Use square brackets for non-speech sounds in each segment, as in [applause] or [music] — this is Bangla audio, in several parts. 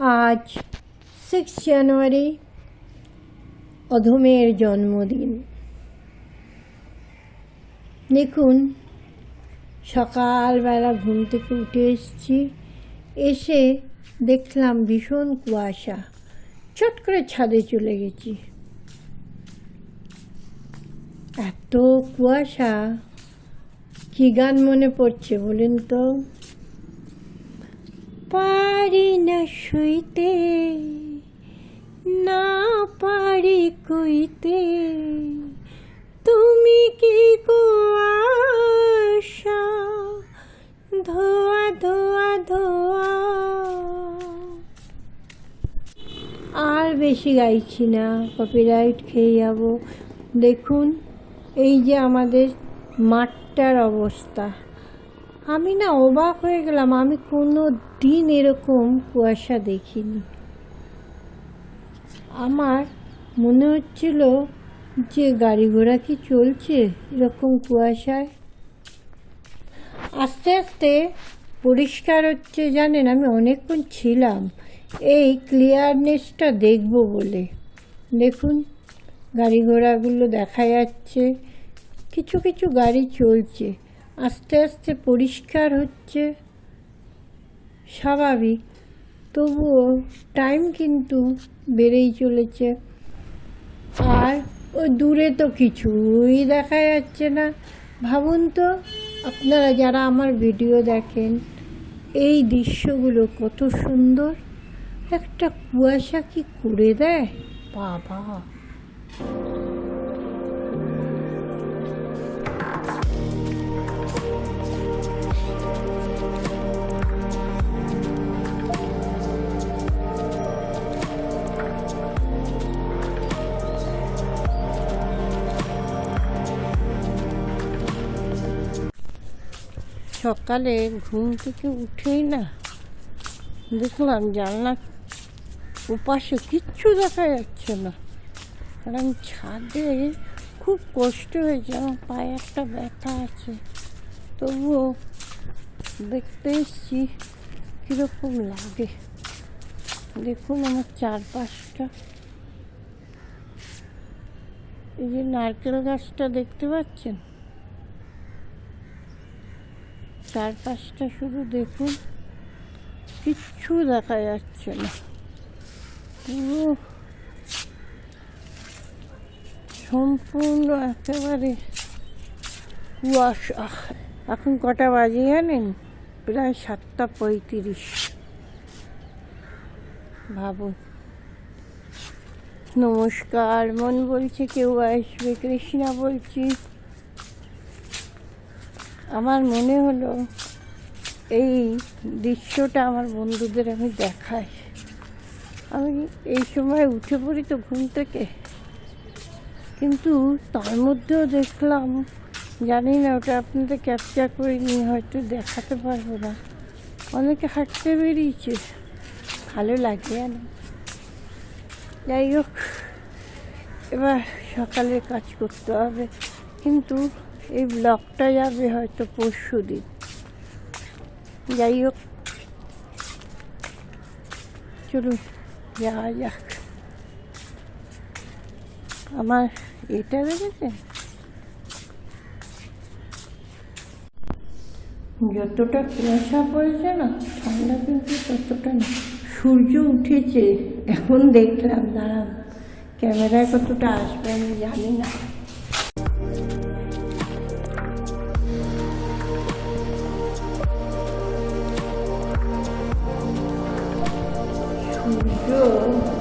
আজ সিক্স জানুয়ারি অধমের জন্মদিন। দেখুন, সকালবেলা ঘুম থেকে উঠে এসেছি, এসে দেখলাম ভীষণ কুয়াশা। চট করে ছাদে চলে গেছি। এত কুয়াশা, কি গান মনে পড়ছে বলুন তো? পারি না শুইতে না পারি কইতে। তুমি কি কুয়াশা ধোয়া ধোয়া ধোয়া। আর বেশি গাইছি না কপিরাইট খেয়ে যাব। দেখুন, এই যে আমাদের মাঠটার অবস্থা। আমি না অবাক হয়ে গেলাম, আমি কোনো দিন এরকম কুয়াশা দেখিনি। আমার মনে হচ্ছিল যে গাড়ি ঘোড়া কি চলছে এরকম কুয়াশায়? আস্তে আস্তে পরিষ্কার হচ্ছে, জানেন, আমি অনেকক্ষণ ছিলাম। এই ক্লিয়ারনেসটা দেখব বলে। দেখুন, গাড়ি ঘোড়াগুলো দেখা যাচ্ছে, কিছু কিছু গাড়ি চলছে। আস্তে আস্তে পরিষ্কার হচ্ছে, স্বাভাবিক। তবুও টাইম কিন্তু বেড়েই চলেছে। আর ও দূরে তো কিছুই দেখা যাচ্ছে না। ভাবুন তো, আপনারা যারা আমার ভিডিও দেখেন, এই দৃশ্যগুলো কত সুন্দর। একটা কুয়াশা কি করে দেয়? বাবা! সকালে ঘুম থেকে উঠেই না দেখলাম জানলা ওপাশে কিচ্ছু দেখা যাচ্ছে না। কারণ ছাদে খুব কষ্ট হয়েছে, আমার পায়ে একটা ব্যথা আছে। তবুও দেখতে এসছি কীরকম লাগে। দেখুন আমার চারপাশটা। এই যে নারকেল গাছটা দেখতে পাচ্ছেন? চারপাশটা শুধু দেখুন, কিচ্ছু দেখা যাচ্ছে না। পুরো সম্পূর্ণ একেবারে কুয়াশা। এখন কটা বাজে জানেন? প্রায় সাতটা পঁয়ত্রিশ। ভাবুন। নমস্কার, মন বলছে কেউ আসবে, কৃষ্ণা বলছি। আমার মনে হলো এই দৃশ্যটা আমার বন্ধুদের আমি দেখাই। আমি এই সময় উঠে পড়ি তো ঘুম থেকে। কিন্তু তার মধ্যেও দেখলাম, জানি না, ওটা আপনাদের ক্যাপচার করে নিয়ে হয়তো দেখাতে পারব না। অনেকে হাঁটতে বেরিয়েছে। ভালো লাগে না। যাই হোক, এবার সকালে কাজ করতে হবে। কিন্তু এই ব্লগটা যাবে হয়তো পরশু দিন। যাই হোক। চলুন, যাওয়া যাক। আমার এটা দেখেছেন যতটা কুয়াশা পড়েছে না, ঠান্ডা কিন্তু ততটা না। সূর্য উঠেছে, এখন দেখলাম, দাঁড়ান। ক্যামেরায় কতটা আসবে আমি জানি না। সূর্য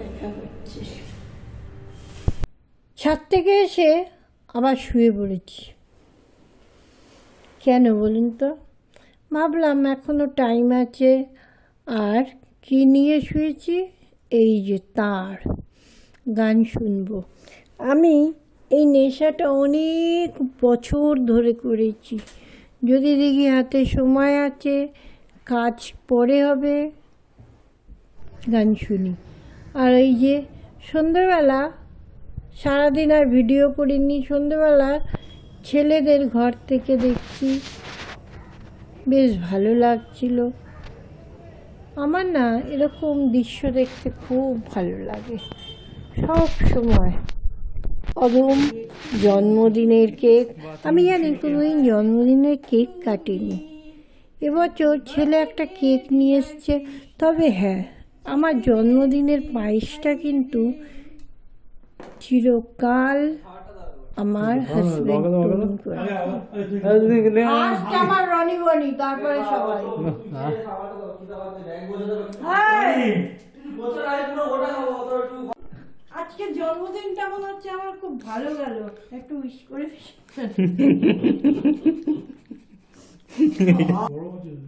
দেখা হচ্ছে ছাদ থেকে এসে আবার শুয়ে পড়েছি। কেন বলুন তো? ভাবলাম এখনও টাইম আছে, আর কি নিয়ে শুয়েছি? এই যে তার, গান শুনব। আমি এই নেশাটা অনেক বছর ধরে করেছি। যদি দেখি হাতে সময় আছে, কাজ পরে হবে, গান শুনি। আর এই যে সন্ধ্যেবেলা সারাদিন আর ভিডিও করিনি, সন্ধ্যেবেলা ছেলেদের ঘর থেকে দেখছি, বেশ ভালো লাগছিল। আমার না এরকম দৃশ্য দেখতে খুব ভালো লাগে। সব সময়। অদম জন্মদিনের কেক। আমি জানি কোনোদিন জন্মদিনের কেক কাটিনি। এবছর ছেলে একটা কেক নিয়ে এসছে। তবে হ্যাঁ আমার জন্মদিনের পায়েসটা কিন্তু চিরকাল আমার হাজবেন্ড পূরণ আমার রনি বনি তারপরে সবাই। আজকে জন্মদিনটা মনে হচ্ছে আমার খুব ভালো গেল। একটু উইশ করে। [laughs]